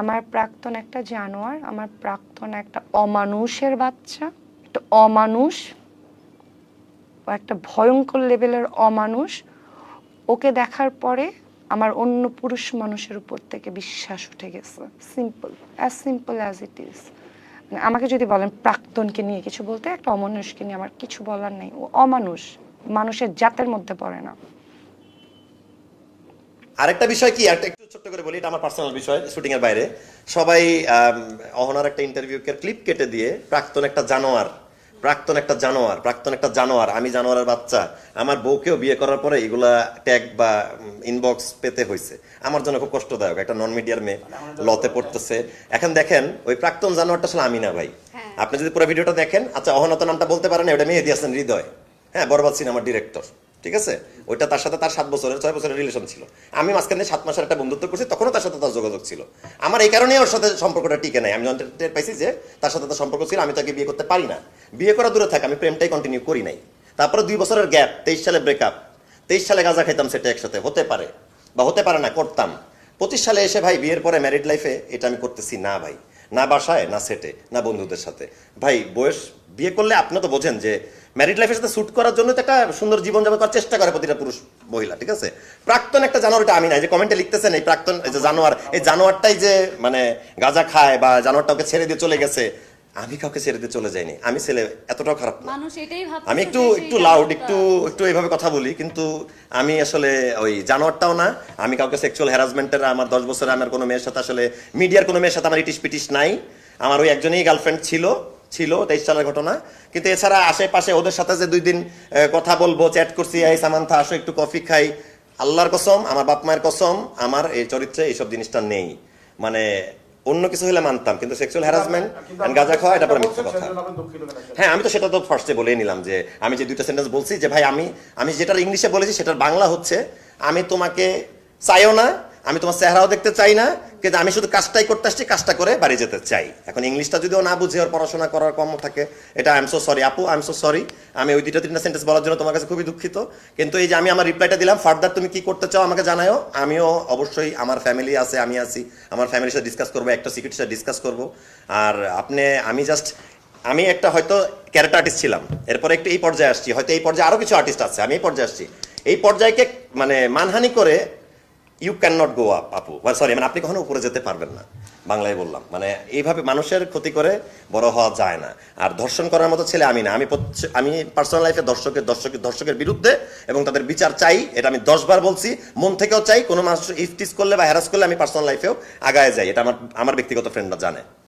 আমার প্রাক্তন একটা জানোয়ার, আমার প্রাক্তন একটা অমানুষের বাচ্চা, একটা অমানুষ একটা ভয়ঙ্কর লেভেলের অমানুষ। ওকে দেখার পরে আমার অন্য পুরুষ মানুষের উপর থেকে বিশ্বাস উঠে গেছে। Simple as simple as it is মানে আমাকে যদি বলেন প্রাক্তনকে নিয়ে কিছু বলতে, একটা অমানুষকে নিয়ে আমার কিছু বলার নেই। ও অমানুষ, মানুষের জাতের মধ্যে পড়ে না। আরেকটা বিষয় কি একটা একটু ছোট্ট করে বলি এটা আমার পার্সোনাল বিষয় শুটিং এর বাইরে। সবাই অহনার একটা ইন্টারভিউ ক্লিপ কেটে দিয়ে প্রাক্তন একটা জানোয়ার প্রাক্তন একটা জানোয়ার প্রাক্তন একটা জানোয়ার আমি জানোয়ারের বাচ্চা আমার বউকেও বিয়ে করার পরে এগুলা ট্যাগ বা ইনবক্স পেতে হয়েছে আমার জন্য খুব কষ্টদায়ক একটা নন মিডিয়ার মেয়ে লতে পড়তেছে। এখন দেখেন ওই প্রাক্তন জানোয়ারটা আসলে আমি না ভাই। আপনি যদি পুরো ভিডিওটা দেখেন আচ্ছা অহনা তো নামটা বলতে পারেন ওটা মেহেদি হাসান হৃদয়। হ্যাঁ বরবাদ সিনেমার ডিরেক্টর ঠিক আছে? ওইটা তার সাথে তার সাত বছরের, ছয় বছরের রিলেশন ছিল। আমি মাঝখানে সাত মাসের একটা বন্ধুত্ব করছি, তখনও তার সাথে তার যোগাযোগ ছিল। আমার এই কারণেই ওর সাথে সম্পর্কটা টিকে নাই। আমি টের পাইছি যে তার সাথে তার সম্পর্ক ছিল, আমি তাকে বিয়ে করতে পারি না। বিয়ে করা দূরে থাকে, আমি প্রেমটাই কন্টিনিউ করি নাই। তারপরে দুই বছরের গ্যাপ তেইশ সালে ব্রেকআপ তেইশ সালে গাঁজা খাইতাম সেটা একসাথে, হতে পারে বা হতে পারে না, করতাম। পঁচিশ সালে এসে ভাই বিয়ের পরে ম্যারিড লাইফে এটা আমি করতেছি না ভাই। না বাসায়, না সেটে না বন্ধুদের সাথে। ভাই, বয়স, বিয়ে করলে আপনি তো বোঝেন যে ম্যারিড লাইফের সাথে শুট করার জন্য তো একটা সুন্দর জীবন যাপন করার চেষ্টা করে প্রতিটা পুরুষ মহিলা ঠিক আছে? প্রাক্তন একটা জানোয়ারটা আমি না যে কমেন্টে লিখতেছেন এই প্রাক্তন এই যে জানোয়ার এই জানোয়ারটাই যে মানে গাঁজা খায় বা জানোয়ারটা ওকে ছেড়ে দিয়ে চলে গেছে আমি কাউকে ছেড়ে দিয়ে চলে যাইনি। আমি ছেলে এতটাও খারাপ না। মানুষ এটাই ভাবছে আমি একটু একটু লাউড একটু একটু এইভাবে কথা বলি কিন্তু আমি আসলে ওই জানোয়ারটাও না আমি কাউকে সেক্সুয়াল হ্যারাসমেন্টের আমার দশ বছরে আমার কোনো মেয়ের সাথে আসলে মিডিয়ার কোনো মেয়ের সাথে আমার ইটিস পিটিস নাই। আমার ওই একজনই গার্লফ্রেন্ড ছিল ছিল, তেইশ সালের ঘটনা। কিন্তু এছাড়া আশেপাশে ওদের সাথে যে দুই দিন কথা বলব, চ্যাট করছি, এই সামান্থা, আসো একটু কফি খাই। আল্লাহর কসম, আমার বাপ মায়ের কসম, আমার এই চরিত্রে এইসব জিনিসটা নেই। মানে অন্য কিছু হলে মানতাম, কিন্তু সেক্সুয়াল হ্যারাসমেন্ট গাঁজা খাওয়া, এটা পরে মিথ্যে কথা। হ্যাঁ আমি তো সেটা তো ফার্স্টে বলেই নিলাম যে, আমি যে দুইটা সেন্টেন্স বলছি যে, ভাই, আমি আমি যেটার ইংলিশে বলেছি, সেটার বাংলা হচ্ছে, আমি তোমাকে চাইও না, আমি তোমার চেহারাও দেখতে চাই না কিন্তু আমি শুধু কাজটাই করতে আসছি, কাজটা করে বাড়ি যেতে চাই। এখন ইংলিশটা যদিও না বুঝে ওর পড়াশোনা করার কম থাকে, এটা আই এম সো সরি আপু আই এম সো সরি আমি ওই দুইটা তিনটা সেন্টেন্স বলার জন্য তোমার কাছে খুবই দুঃখিত। কিন্তু এই যে আমি আমার রিপ্লাইটা দিলাম ফার্দার তুমি কি করতে চাও আমাকে জানাও আমিও অবশ্যই আমার ফ্যামিলি আছে, আমি আছি, আমার ফ্যামিলির সাথে ডিসকাস করব, একটা সিকিউরিটির সাথে ডিসকাস করব। আর আপনি, আমি জাস্ট আমি একটা হয়তো ক্যারেক্টার আর্টিস্ট ছিলাম। এরপরে একটু এই পর্যায়ে আসছি, হয়তো এই পর্যায়ে আরও কিছু আর্টিস্ট আছে, আমি এই পর্যায়ে আসছি। এই পর্যায়কে মানে মানহানি করে you can not go up আপু সরি মানে আপনি কখনো উপরে যেতে পারবেন না। বাংলায় বললাম। মানে এইভাবে মানুষের ক্ষতি করে বড় হওয়া যায় না। আর ধর্ষণ করার মতো ছেলে আমি না। আমি আমি পার্সোনাল লাইফে দর্শকের দর্শকের দর্শকের বিরুদ্ধে এবং তাদের বিচার চাই। এটা আমি দশবার বলছি। মন থেকেও চাই কোনো মানুষ ইফটিস করলে বা হ্যারাস করলে আমি পার্সোনাল লাইফেও আগায় যাই। এটা আমার আমার ব্যক্তিগত ফ্রেন্ডরা জানে।